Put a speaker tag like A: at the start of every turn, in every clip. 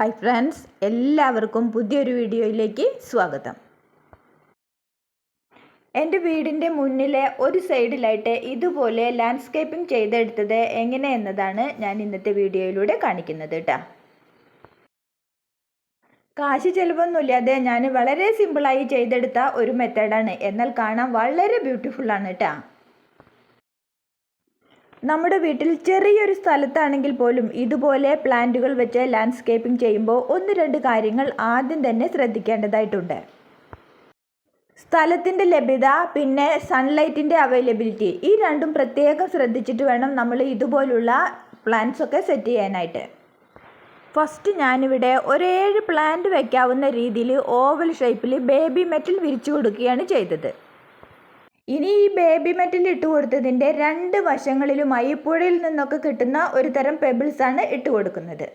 A: Hi friends എല്ലാവർക്കും പുതിയൊരു വീഡിയോയിലേക്ക് സ്വാഗതം. എന്റെ വീടിന്റെ മുന്നിലെ ഒരു സൈഡിലായിട്ട് ഇതുപോലെ ലാൻഡ്സ്കേപ്പിംഗ് ചെയ്തെടുത്തത് എങ്ങനെ എന്നതാണ് ഞാൻ ഇന്നത്തെ വീഡിയോയിലൂടെ കാണിക്കുന്നത് കേട്ടോ കാശ് ചിലവൊന്നുമില്ലാതെ ഞാൻ വളരെ സിമ്പിളായി ചെയ്തെടുത്ത ഒരു മെത്തേഡാണ് എന്നാൽ കാണാൻ വളരെ ബ്യൂട്ടിഫുള്ളാണ് കേട്ടോ നമ്മുടെ വീട്ടിൽ ചെറിയൊരു സ്ഥലത്താണെങ്കിൽ പോലും ഇതുപോലെ പ്ലാന്റുകൾ വെച്ച് ലാൻഡ്സ്കേപ്പിംഗ് ചെയ്യുമ്പോൾ ഒന്ന് രണ്ട് കാര്യങ്ങൾ ആദ്യം തന്നെ ശ്രദ്ധിക്കേണ്ടതായിട്ടുണ്ട്. സ്ഥലത്തിന്റെ ലഭ്യത പിന്നെ സൺലൈറ്റിന്റെ അവൈലബിലിറ്റി ഈ രണ്ടും പ്രത്യേകം ശ്രദ്ധിച്ചിട്ട് വേണം നമ്മൾ ഇതുപോലുള്ള പ്ലാന്റ്സ് ഒക്കെ സെറ്റ് ചെയ്യാനായിട്ട്. ഫസ്റ്റ് ഞാനിവിടെ ഒരേഴ് പ്ലാന്റ് വയ്ക്കാവുന്ന രീതിയിൽ ഓവൽ ഷേപ്പിൽ ബേബി മെറ്റൽ വിരിച്ചു കൊടുക്കുകയാണ് ചെയ്തത്. ഇനി ഈ ബേബി മെറ്റൽ ഇട്ട് കൊടുത്തതിന്റെ രണ്ട് വശങ്ങളിലുമായി പുഴയിൽ നിന്നൊക്കെ കിട്ടുന്ന ഒരു തരം പെബിൾസാണ് ഇട്ട് കൊടുക്കുന്നത്.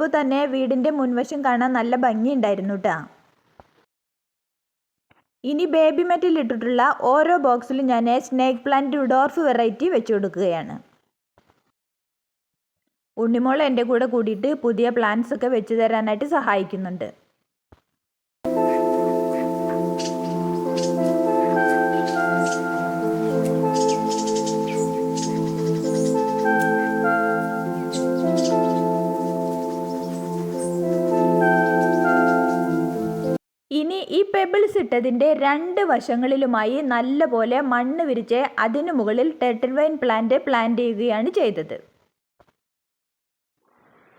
A: ഇത്രയും തന്നെ വീടിന്റെ മുൻവശം കാണാൻ നല്ല ഭംഗിയുണ്ടായിരുന്നു കേട്ടോ ഇനി ബേബി മെറ്റിൽ ഇട്ടിട്ടുള്ള ഓരോ ബോക്സിലും ഞാൻ സ്നേക്ക് പ്ലാന്റ് ഡോർഫ് വെറൈറ്റി വെച്ചു കൊടുക്കുകയാണ്. ഉണ്ണിമോൾ എന്റെ കൂടെ കൂടിയിട്ട് പുതിയ പ്ലാന്റ്സ് ഒക്കെ വെച്ചു തരാനായിട്ട് സഹായിക്കുന്നുണ്ട്. ഇനി ഈ പെബിൾസ് ഇട്ടതിന്റെ രണ്ട് വശങ്ങളിലുമായി നല്ലപോലെ മണ്ണ് വിരിച്ച് അതിനു മുകളിൽ ടെട്ടിൽ പ്ലാന്റ് പ്ലാന്റ് ചെയ്യുകയാണ് ചെയ്തത്.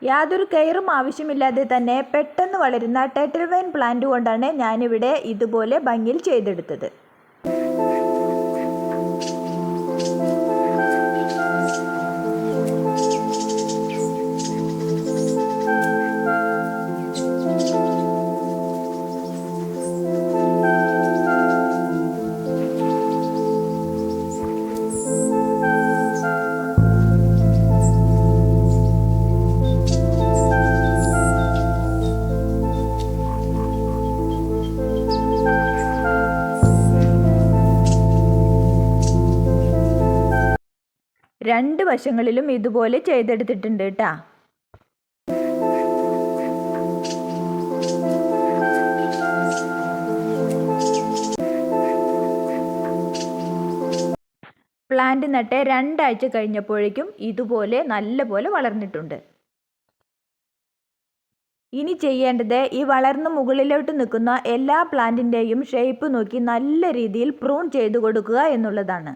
A: യാതൊരു കെയറും ആവശ്യമില്ലാതെ തന്നെ പെട്ടെന്ന് വളരുന്ന ടെട്ടിൽ പ്ലാന്റ് കൊണ്ടാണ് ഞാനിവിടെ ഇതുപോലെ ഭംഗിയിൽ ചെയ്തെടുത്തത്. രണ്ട് വശങ്ങളിലും ഇതുപോലെ ചെയ്തെടുത്തിട്ടുണ്ട് കേട്ടാ പ്ലാന്റ് നട്ട് രണ്ടാഴ്ച കഴിഞ്ഞപ്പോഴേക്കും ഇതുപോലെ നല്ലപോലെ വളർന്നിട്ടുണ്ട്. ഇനി ചെയ്യേണ്ടത് ഈ വളർന്ന് മുകളിലോട്ട് നിൽക്കുന്ന എല്ലാ പ്ലാന്റിന്റെയും ഷേപ്പ് നോക്കി നല്ല രീതിയിൽ പ്രൂൺ ചെയ്തു കൊടുക്കുക എന്നുള്ളതാണ്.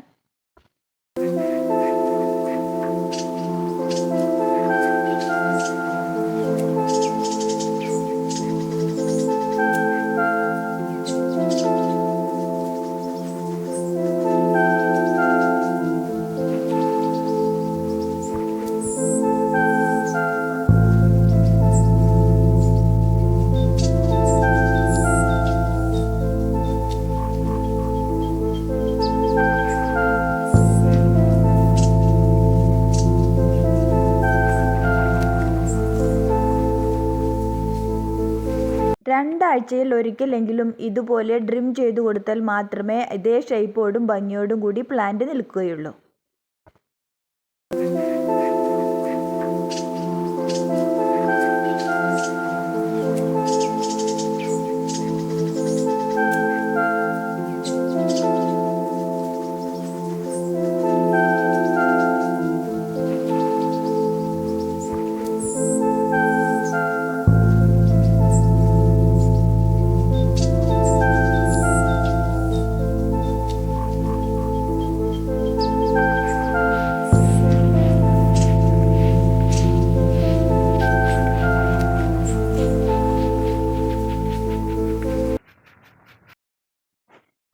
A: രണ്ടാഴ്ചയിൽ ഒരിക്കലെങ്കിലും ഇതുപോലെ ഡ്രിം ചെയ്തു കൊടുത്താൽ മാത്രമേ ഇതേ ഷേപ്പോടും ഭംഗിയോടും കൂടി പ്ലാന്റ് നിൽക്കുകയുള്ളൂ.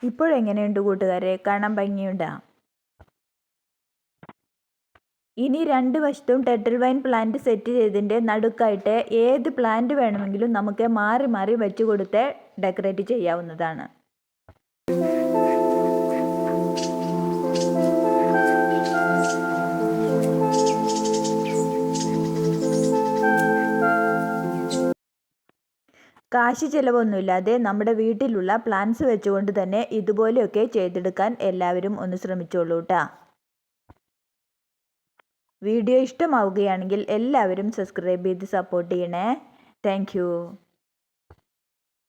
A: ഇപ്പോഴെങ്ങനെയുണ്ട് കൂട്ടുകാരെ? കാണാൻ ഭംഗിയുണ്ടാ? ഇനി രണ്ട് വശത്തും ടെട്രിൽ വൈൻ പ്ലാന്റ് സെറ്റ് ചെയ്തതിന്റെ നടുക്കായിട്ട് ഏത് പ്ലാന്റ് വേണമെങ്കിലും നമുക്ക് മാറി മാറി വെച്ച് കൊടുത്ത് ഡെക്കറേറ്റ് ചെയ്യാവുന്നതാണ്. കാശ് ചിലവൊന്നുമില്ലാതെ നമ്മുടെ വീട്ടിലുള്ള പ്ലാന്റ്സ് വെച്ചുകൊണ്ട് തന്നെ ഇതുപോലെയൊക്കെ ചെയ്തെടുക്കാൻ എല്ലാവരും ഒന്ന് ശ്രമിച്ചോളൂ കേട്ടോ വീഡിയോ ഇഷ്ടമാവുകയാണെങ്കിൽ എല്ലാവരും സബ്സ്ക്രൈബ് ചെയ്ത് സപ്പോർട്ട് ചെയ്യണേ. താങ്ക്